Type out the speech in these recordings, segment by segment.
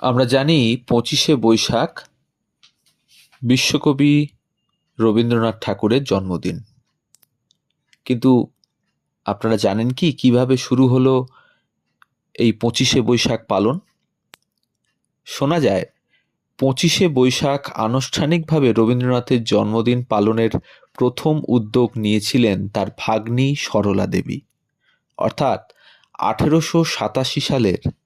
আমরা জানি পঁচিশে বৈশাখ বিশ্বকবি রবীন্দ্রনাথ ঠাকুরের জন্মদিন। কিন্তু আপনারা জানেন কি, কীভাবে শুরু হলো এই পঁচিশে বৈশাখ পালন? শোনা যায়, পঁচিশে বৈশাখ আনুষ্ঠানিকভাবে রবীন্দ্রনাথের জন্মদিন পালনের প্রথম উদ্যোগ নিয়েছিলেন তার ভাগ্নি সরলা দেবী। অর্থাৎ আঠেরোশো সাতাশি সালের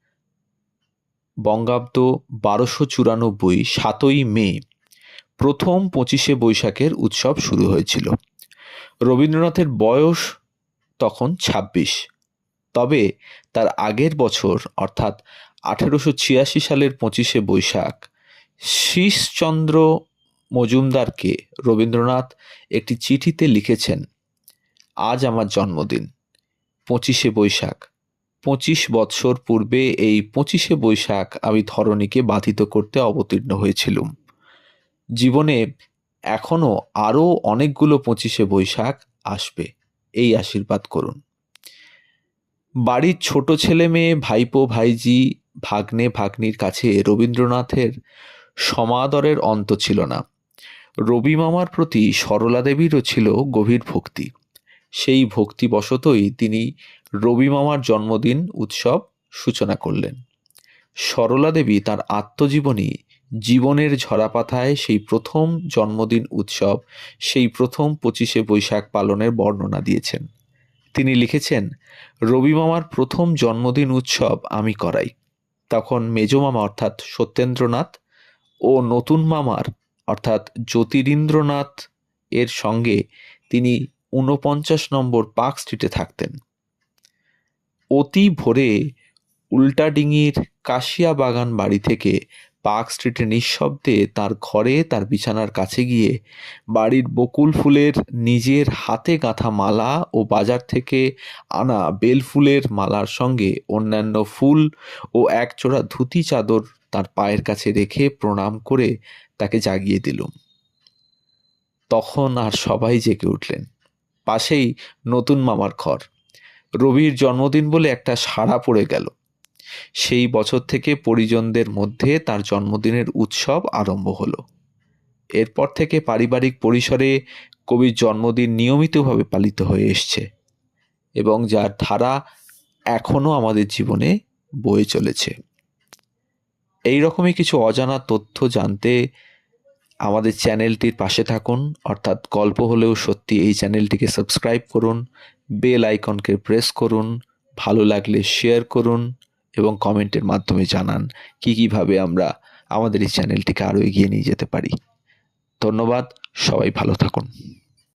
বঙ্গাব্দ বারোশো চুরানব্বই সাতই মে, প্রথম পঁচিশে বৈশাখের উৎসব শুরু হয়েছিল। রবীন্দ্রনাথের বয়স তখন ছাব্বিশ। তবে তার আগের বছর, অর্থাৎ আঠেরোশো ছিয়াশি সালের পঁচিশে বৈশাখ, শীষচন্দ্র মজুমদারকে রবীন্দ্রনাথ একটি চিঠিতে লিখেছেন, আজ আমার জন্মদিন, পঁচিশে বৈশাখ। পঁচিশ বৎসর পূর্বে এই পঁচিশে বৈশাখ আমি ধরণীকে বাধিত করতে অবতীর্ণ হয়েছিলুম। জীবনে এখনও আরও অনেকগুলো পঁচিশে বৈশাখ আসবে, এই আশীর্বাদ করুন। বাড়ির ছোট ছেলে মেয়ে, ভাইপো, ভাইজি, ভাগ্নে, ভাগ্নির কাছে রবীন্দ্রনাথের সমাদরের অন্ত ছিল না। রবি মামার প্রতি সরলা দেবীরও ছিল গভীর ভক্তি। সেই ভক্তিবশতই তিনি রবি মামার জন্মদিন উৎসব সূচনা করলেন। সরলা দেবী তার আত্মজীবনী জীবনের ঝরাপাতায় সেই প্রথম জন্মদিন উৎসব, সেই প্রথম পঁচিশে বৈশাখ পালনের বর্ণনা দিয়েছেন। তিনি লিখেছেন, রবি মামার প্রথম জন্মদিন উৎসব আমি করাই। তখন মেজ মামা অর্থাৎ সত্যেন্দ্রনাথ ও নতুন মামার অর্থাৎ জ্যোতিরিন্দ্রনাথ এর সঙ্গে তিনি ঊনপঞ্চাশ নম্বর পার্ক স্ট্রিটে থাকতেন। অতি ভোরে উল্টাডিঙির কাশিয়া বাগান বাড়ি থেকে পার্ক স্ট্রিটে নিঃশব্দে তার ঘরে তার বিছানার কাছে গিয়ে বাড়ির বকুল ফুলের নিজের হাতে গাঁথা মালা ও বাজার থেকে আনা বেল ফুলের মালার সঙ্গে অন্যান্য ফুল ও একজোড়া ধুতি চাদর তার পায়ের কাছে রেখে প্রণাম করে তাকে জাগিয়ে দিলুম। তখন আর সবাই জেগে উঠলেন। পাশেই নতুন মামার ঘর। রবির জন্মদিন বলে একটা সাড়া পড়ে গেল। সেই বছর থেকে পরিজনদের মধ্যে তার জন্মদিনের উৎসব আরম্ভ হলো। এরপর থেকে পারিবারিক পরিসরে কবির জন্মদিন নিয়মিতভাবে পালিত হয়ে এসছে এবং যার ধারা এখনও আমাদের জীবনে বয়ে চলেছে। এই রকমই কিছু অজানা তথ্য জানতে আমাদের চ্যানেলটির পাশে থাকুন, অর্থাৎ গল্প হলেও সত্যি এই চ্যানেলটিকে সাবস্ক্রাইব করুন, বেল আইকনকে প্রেস করুন, ভালো লাগলে শেয়ার করুন এবং কমেন্টের মাধ্যমে জানান কী কীভাবে আমরা আমাদের এই চ্যানেলটিকে আরও এগিয়ে নিয়ে যেতে পারি। ধন্যবাদ, সবাই ভালো থাকুন।